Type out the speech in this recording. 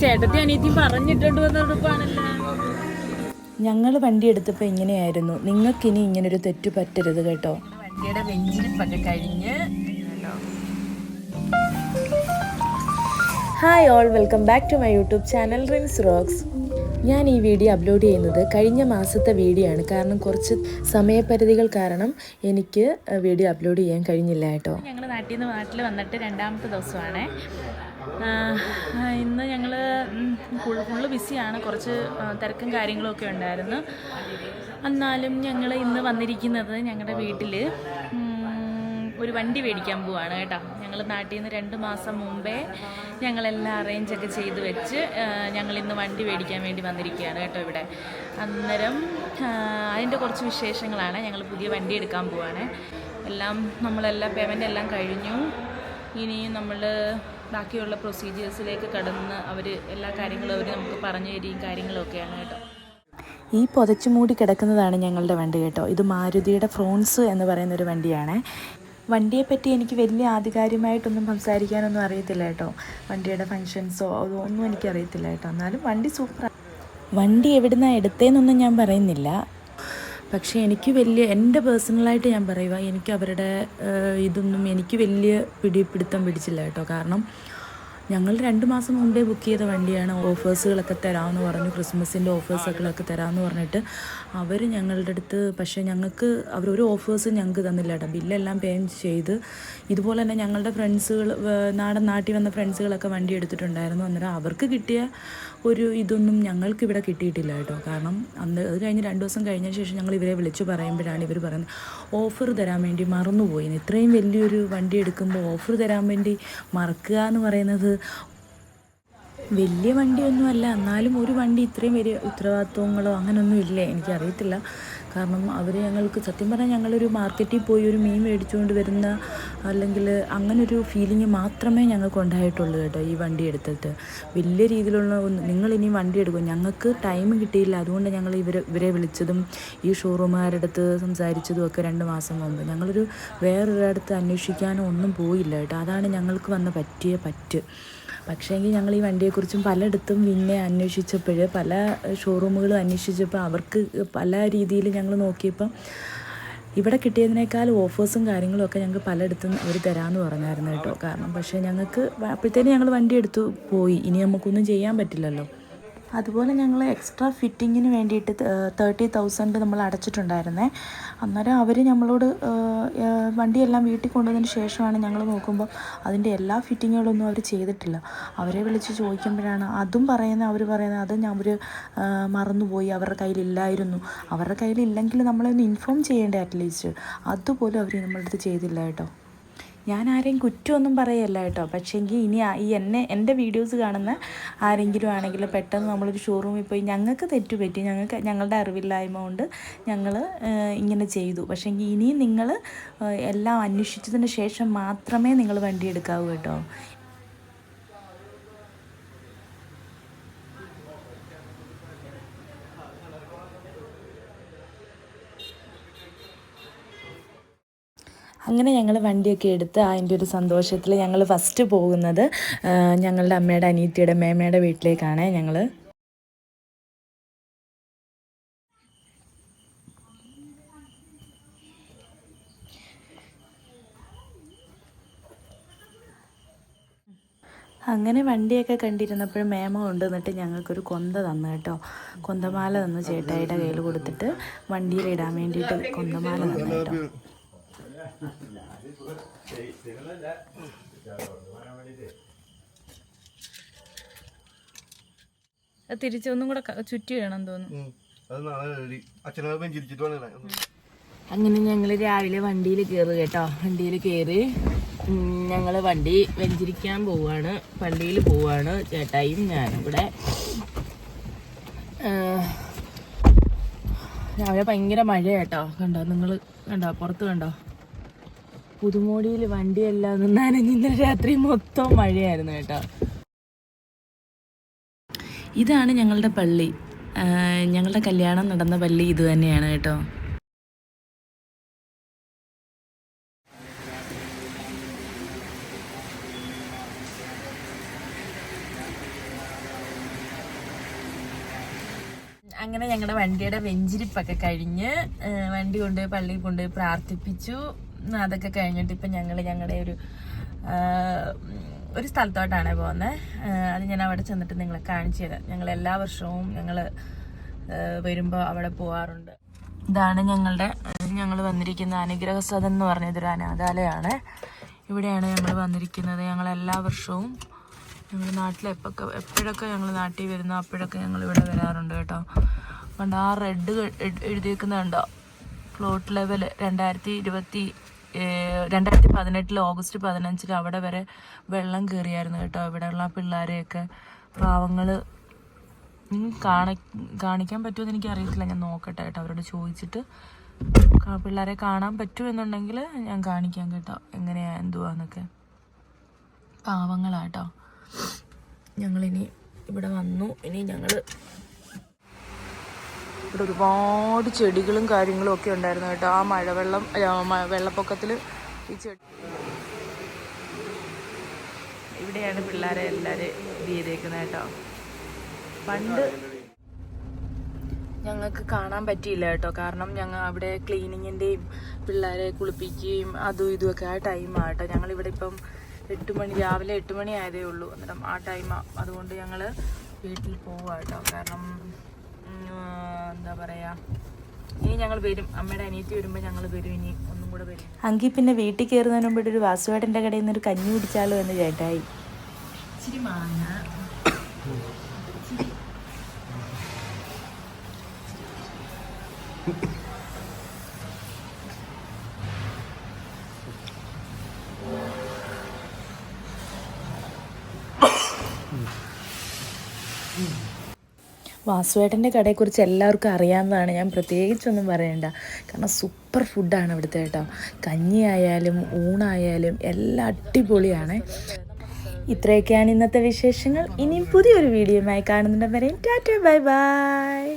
ചേട്ടത്തി അനിയത്തി പറഞ്ഞിട്ടുണ്ട് വന്നെടുപ്പാണല്ലോ ഞങ്ങൾ വണ്ടി എടുത്തപ്പോൾ ഇങ്ങനെയായിരുന്നു. നിങ്ങൾക്കിനി ഇങ്ങനൊരു തെറ്റ് പറ്റരുത് കേട്ടോ. വണ്ടിയുടെ വെഞ്ചിരിപ്പൊക്കെ കഴിഞ്ഞ് hi all welcome back to my YouTube channel Rins rocks ഞാൻ ഈ വീഡിയോ അപ്ലോഡ് ചെയ്യുന്നത് കഴിഞ്ഞ മാസത്തെ വീഡിയോ ആണ്. കാരണം കുറച്ച് സമയപരിധികൾ കാരണം എനിക്ക് വീഡിയോ അപ്ലോഡ് ചെയ്യാൻ കഴിഞ്ഞില്ല കേട്ടോ. ഞങ്ങൾ നാട്ടിൽ നിന്ന് നാട്ടിൽ വന്നിട്ട് രണ്ടാമത്തെ ദിവസമാണ്. ഇന്ന് ഞങ്ങൾ ഫുള്ള് ബിസിയാണ്. കുറച്ച് തിരക്കും കാര്യങ്ങളൊക്കെ ഉണ്ടായിരുന്നു. എന്നാലും ഞങ്ങൾ ഇന്ന് വന്നിരിക്കുന്നത് ഞങ്ങളുടെ വീട്ടിൽ ഒരു വണ്ടി മേടിക്കാൻ പോവാണ് കേട്ടോ. ഞങ്ങൾ നാട്ടിൽ നിന്ന് രണ്ട് മാസം മുമ്പേ ഞങ്ങളെല്ലാം അറേഞ്ചൊക്കെ ചെയ്ത് വെച്ച് ഞങ്ങൾ ഇന്ന് വണ്ടി മേടിക്കാൻ വേണ്ടി വന്നിരിക്കുകയാണ് കേട്ടോ ഇവിടെ. അന്നേരം അതിന്റെ കുറച്ച് വിശേഷങ്ങളാണ്. ഞങ്ങൾ പുതിയ വണ്ടി എടുക്കാൻ പോവാണ്. എല്ലാം നമ്മളെല്ലാം പേയ്മെന്റ് എല്ലാം കഴിഞ്ഞു. ഇനി നമ്മൾ ബാക്കിയുള്ള പ്രൊസീജിയേഴ്സിലേക്ക് കടന്ന് അവർ എല്ലാ കാര്യങ്ങളും അവർ നമുക്ക് പറഞ്ഞു തരികയും കാര്യങ്ങളൊക്കെയാണ് കേട്ടോ. ഈ പുതച്ചു മൂടി കിടക്കുന്നതാണ് ഞങ്ങളുടെ വണ്ടി കേട്ടോ. ഇത് മാരുതിയുടെ ഫ്രോൺസ് എന്ന് പറയുന്നൊരു വണ്ടിയാണ്. വണ്ടിയെപ്പറ്റി എനിക്ക് വലിയ ആധികാരികമായിട്ടൊന്നും സംസാരിക്കാനൊന്നും അറിയത്തില്ല കേട്ടോ. വണ്ടിയുടെ ഫങ്ഷൻസോ അതൊന്നും എനിക്കറിയത്തില്ല കേട്ടോ. എന്നാലും വണ്ടി സൂപ്പർ വണ്ടി എവിടുന്നാണ് എടുത്തതെന്നൊന്നും ഞാൻ പറയുന്നില്ല. പക്ഷേ എനിക്ക് വലിയ എന്റെ പേഴ്സണലായിട്ട് ഞാൻ പറയുക എനിക്ക് അവരുടെ ഇതൊന്നും എനിക്ക് വലിയ പിടിപിടുത്തം പിടിച്ചില്ല കേട്ടോ. കാരണം ഞങ്ങൾ രണ്ട് മാസം മുമ്പേ ബുക്ക് ചെയ്ത വണ്ടിയാണ് ഓഫേഴ്സുകളൊക്കെ തരാമെന്ന് പറഞ്ഞു ക്രിസ്മസിന്റെ ഓഫേഴ്സുകളൊക്കെ തരാമെന്ന് പറഞ്ഞിട്ട്. അവർ ഞങ്ങളുടെ അടുത്ത് പക്ഷേ ഞങ്ങൾക്ക് അവർ ഒരു ഓഫേഴ്സും ഞങ്ങൾക്ക് തന്നില്ല കേട്ടോ. ബില്ലെല്ലാം പേ ചെയ്ത് ഇതുപോലെ തന്നെ ഞങ്ങളുടെ ഫ്രണ്ട്സുകൾ നാടൻ നാട്ടിൽ വന്ന ഫ്രണ്ട്സുകളൊക്കെ വണ്ടി എടുത്തിട്ടുണ്ടായിരുന്നു. അന്നേരം അവർക്ക് കിട്ടിയ ഒരു ഇതൊന്നും ഞങ്ങൾക്ക് ഇവിടെ കിട്ടിയിട്ടില്ല കേട്ടോ. കാരണം അന്ന് അത് കഴിഞ്ഞ് രണ്ട് ദിവസം കഴിഞ്ഞ ശേഷം ഞങ്ങൾ ഇവരെ വിളിച്ചു പറയുമ്പോഴാണ് ഇവർ പറയുന്നത് ഓഫർ തരാൻ വേണ്ടി മറന്നുപോയി. ഇത്രയും വലിയൊരു വണ്ടി എടുക്കുമ്പോൾ ഓഫർ തരാൻ വേണ്ടി മറക്കുക എന്ന് പറയുന്നത് വലിയ വണ്ടിയൊന്നുമല്ല. എന്നാലും ഒരു വണ്ടി ഇത്രയും വലിയ ഉത്തരവാദിത്വങ്ങളോ അങ്ങനൊന്നും ഇല്ലേ? എനിക്കറിയത്തില്ല. കാരണം അവർ ഞങ്ങൾക്ക് സത്യം പറഞ്ഞാൽ ഞങ്ങളൊരു മാർക്കറ്റിൽ പോയി ഒരു മീൻ മേടിച്ചുകൊണ്ട് വരുന്ന അല്ലെങ്കിൽ അങ്ങനൊരു ഫീലിംഗ് മാത്രമേ ഞങ്ങൾക്ക് ഉണ്ടായിട്ടുള്ളൂ കേട്ടോ ഈ വണ്ടി എടുത്തിട്ട്. വലിയ രീതിയിലുള്ള നിങ്ങൾ ഇനി വണ്ടി എടുക്കും. ഞങ്ങൾക്ക് ടൈം കിട്ടിയില്ല. അതുകൊണ്ട് ഞങ്ങൾ ഇവരെ ഇവരെ വിളിച്ചതും ഈ ഷോറൂമുകാരുടെ അടുത്ത് സംസാരിച്ചതും ഒക്കെ രണ്ട് മാസം മുമ്പ്. ഞങ്ങളൊരു വേറൊരിടത്ത് അന്വേഷിക്കാനോ ഒന്നും പോയില്ല കേട്ടോ. അതാണ് ഞങ്ങൾക്ക് വന്ന പറ്റിയ പറ്റ്. പക്ഷേങ്കിൽ ഞങ്ങൾ ഈ വണ്ടിയെക്കുറിച്ചും പലയിടത്തും പിന്നെ അന്വേഷിച്ചപ്പോൾ പല ഷോറൂമുകളും അന്വേഷിച്ചപ്പോൾ അവർക്ക് പല രീതിയിൽ ഞങ്ങൾ നോക്കിയപ്പം ഇവിടെ കിട്ടിയതിനേക്കാൾ ഓഫേഴ്സും കാര്യങ്ങളും ഒക്കെ ഞങ്ങൾക്ക് പലയിടത്തും അവർ തരാമെന്ന് പറഞ്ഞായിരുന്നു കേട്ടോ. കാരണം പക്ഷേ ഞങ്ങൾക്ക് അപ്പോഴത്തേനും ഞങ്ങൾ വണ്ടി എടുത്തു പോയി. ഇനി നമുക്കൊന്നും ചെയ്യാൻ പറ്റില്ലല്ലോ. അതുപോലെ ഞങ്ങൾ എക്സ്ട്രാ ഫിറ്റിങ്ങിന് വേണ്ടിയിട്ട് തേർട്ടി തൗസൻഡ് നമ്മൾ അടച്ചിട്ടുണ്ടായിരുന്നേ. അന്നേരം അവർ നമ്മളോട് വണ്ടിയെല്ലാം വീട്ടിൽ കൊണ്ടുവന്നതിന് ശേഷമാണ് ഞങ്ങൾ നോക്കുമ്പോൾ അതിന്റെ എല്ലാ ഫിറ്റിങ്ങുകളൊന്നും അവർ ചെയ്തിട്ടില്ല. അവരെ വിളിച്ച് ചോദിക്കുമ്പോഴാണ് അതും പറയുന്നത് അവർ പറയുന്നത് അതും അവർ മറന്നുപോയി അവരുടെ കയ്യിലില്ലായിരുന്നു. അവരുടെ കയ്യിലില്ലെങ്കിൽ നമ്മളെ ഒന്ന് ഇൻഫോം ചെയ്യേണ്ടേ അറ്റ്ലീസ്റ്റ് അതുപോലും അവർ നമ്മളടുത്ത് ചെയ്തില്ല കേട്ടോ. ഞാൻ ആരെയും കുറ്റമൊന്നും പറയല്ല കേട്ടോ. പക്ഷേങ്കിൽ ഇനി ഈ എന്നെ എന്റെ വീഡിയോസ് കാണുന്ന ആരെങ്കിലും ആണെങ്കിൽ പെട്ടെന്ന് നമ്മളൊരു ഷോറൂമിൽ പോയി ഞങ്ങൾക്ക് തെറ്റുപറ്റി ഞങ്ങൾക്ക് ഞങ്ങളുടെ അറിവില്ലായ്മ കൊണ്ട് ഞങ്ങൾ ഇങ്ങനെ ചെയ്തു. പക്ഷേങ്കിൽ ഇനിയും നിങ്ങൾ എല്ലാം അന്വേഷിച്ചതിന് ശേഷം മാത്രമേ നിങ്ങൾ വണ്ടി എടുക്കാവൂ കേട്ടോ. അങ്ങനെ ഞങ്ങൾ വണ്ടിയൊക്കെ എടുത്ത് അതിന്റെ ഒരു സന്തോഷത്തിൽ ഞങ്ങൾ ഫസ്റ്റ് പോകുന്നത് ഞങ്ങളുടെ അമ്മയുടെ അനിയത്തിയുടെ മേമയുടെ വീട്ടിലേക്കാണ് ഞങ്ങൾ അങ്ങനെ വണ്ടിയൊക്കെ കണ്ടിരുന്നപ്പോൾ മേമ കൊണ്ടുവന്നിട്ട് ഞങ്ങൾക്കൊരു കൊന്ത തന്നു കേട്ടോ. കൊന്തമാല തന്നു ചേട്ടായിയുടെ കയ്യിൽ കൊടുത്തിട്ട് വണ്ടിയിൽ ഇടാൻ വേണ്ടിയിട്ട് കൊന്തമാല തന്നു കേട്ടോ. അത് തിരിച്ചൊന്നും കൂടെ ചുറ്റി വേണം തോന്നുന്നു. ഒന്ന് അങ്ങനെ ഞങ്ങൾ രാവിലെ വണ്ടിയിൽ കയറി കേട്ടോ. വണ്ടിയിൽ കയറി ഞങ്ങൾ വണ്ടി വെഞ്ചിരിക്കാൻ പോവാണ്. വണ്ടിയിൽ പോവാണ് ചേട്ടായും ഞാനും ഇവിടെ. രാവിലെ ഭയങ്കര മഴ കേട്ടോ. കണ്ടോ? നിങ്ങൾ കണ്ടോ? പുറത്ത് കണ്ടോ? പുതുമോടിയിൽ വണ്ടിയെല്ലാം നനഞ്ഞ് ഇന്നലെ രാത്രി മൊത്തം മഴയായിരുന്നു കേട്ടോ. ഇതാണ് ഞങ്ങളുടെ പള്ളി. ഞങ്ങളുടെ കല്യാണം നടന്ന പള്ളി ഇത് തന്നെയാണ് കേട്ടോ. അങ്ങനെ ഞങ്ങളുടെ വണ്ടിയുടെ വെഞ്ചിരിപ്പൊക്കെ കഴിഞ്ഞ് വണ്ടി കൊണ്ടുപോയി പള്ളിയിൽ കൊണ്ടുപോയി പ്രാർത്ഥിപ്പിച്ചു. അതൊക്കെ കഴിഞ്ഞിട്ട് ഇപ്പം ഞങ്ങൾ ഞങ്ങളുടെ ഒരു ഒരു സ്ഥലത്തോട്ടാണ് പോകുന്നത് അത് ഞാൻ അവിടെ ചെന്നിട്ട് നിങ്ങളെ കാണിച്ചു തരാം. ഞങ്ങൾ എല്ലാ വർഷവും ഞങ്ങൾ വരുമ്പോൾ അവിടെ പോവാറുണ്ട്. ഇതാണ് ഞങ്ങളുടെ ഞങ്ങൾ വന്നിരിക്കുന്ന അനുഗ്രഹ സദൻ എന്ന് പറഞ്ഞതൊരു അനാഥാലയമാണ് ഇവിടെയാണ് ഞങ്ങൾ വന്നിരിക്കുന്നത്. ഞങ്ങൾ എല്ലാ വർഷവും ഞങ്ങൾ നാട്ടിൽ എപ്പൊക്കെ എപ്പോഴൊക്കെ ഞങ്ങൾ നാട്ടിൽ വരുന്നോ അപ്പോഴൊക്കെ ഞങ്ങൾ ഇവിടെ വരാറുണ്ട് കേട്ടോ. കണ്ടോ ആ റെഡ് എഴുതിയേക്കുന്നുണ്ടോ പ്ലോട്ട് ലെവൽ രണ്ടായിരത്തി ഇരുപത്തി രണ്ടായിരത്തി പതിനെട്ടിൽ ഓഗസ്റ്റ് പതിനഞ്ചിൽ അവിടെ വരെ വെള്ളം കയറിയായിരുന്നു കേട്ടോ. ഇവിടെയുള്ള പിള്ളേരെയൊക്കെ പാവങ്ങൾ കാണി കാണിക്കാൻ പറ്റുമെന്ന് എനിക്ക് അറിയത്തില്ല ഞാൻ നോക്കട്ടെ കേട്ടോ. അവരോട് ചോദിച്ചിട്ട് പിള്ളേരെ കാണാൻ പറ്റുമെന്നുണ്ടെങ്കിൽ ഞാൻ കാണിക്കാം കേട്ടോ. എങ്ങനെയാ എന്തുവാന്നൊക്കെ. പാവങ്ങളാട്ടോ ഞങ്ങളിനി ഇവിടെ വന്നു. ഇനി ഞങ്ങൾ ഇവിടെ ഒരുപാട് ചെടികളും കാര്യങ്ങളും ഒക്കെ ഉണ്ടായിരുന്നു കേട്ടോ. ആ മഴവെള്ളം വെള്ളപ്പൊക്കത്തിൽ ഈ ചെടി ഇവിടെയാണ് പിള്ളേരെ എല്ലാവരും ഇത് കേട്ടോ. പണ്ട് ഞങ്ങൾക്ക് കാണാൻ പറ്റിയില്ല കേട്ടോ. കാരണം ഞങ്ങൾ അവിടെ ക്ലീനിങ്ങിന്റെയും പിള്ളേരെ കുളിപ്പിക്കുകയും അതും ഇതും ഒക്കെ ആ ടൈമാണ് കേട്ടോ. ഞങ്ങളിവിടെ ഇപ്പം എട്ട് മണി രാവിലെ എട്ട് മണി ആയതേ ഉള്ളൂ. അന്നേരം ആ ടൈമാണ് അതുകൊണ്ട് ഞങ്ങൾ വീട്ടിൽ പോവുക കേട്ടോ. കാരണം ഇനി ഞങ്ങൾ വരും. അമ്മയുടെ അനിയത്തി വരുമ്പോൾ ഞങ്ങൾ വരും. ഇനി ഒന്നും കൂടെ വരും. അങ്കി പിന്നെ വീട്ടിൽ കയറുന്നതിന് മുമ്പ് ഒരു വാസുവേട്ടന്റെ കടയിൽ നിന്ന് ഒരു കഞ്ഞി കുടിച്ചാലോ എന്ന് ചേട്ടായി. ഇച്ചിരി മാങ്ങ. വാസുവേട്ടന്റെ കടയെക്കുറിച്ച് എല്ലാവർക്കും അറിയാവുന്നതാണ്. ഞാൻ പ്രത്യേകിച്ചൊന്നും പറയണ്ട. കാരണം സൂപ്പർ ഫുഡാണ് ഇവിടുത്തെ കേട്ടോ. കഞ്ഞിയായാലും ഊണായാലും എല്ലാം അടിപൊളിയാണ്. ഇത്രയൊക്കെയാണ് ഇന്നത്തെ വിശേഷങ്ങൾ. ഇനിയും പുതിയൊരു വീഡിയോയുമായി കാണുന്നുണ്ടെങ്കിൽ ടാറ്റ ബൈ ബൈ.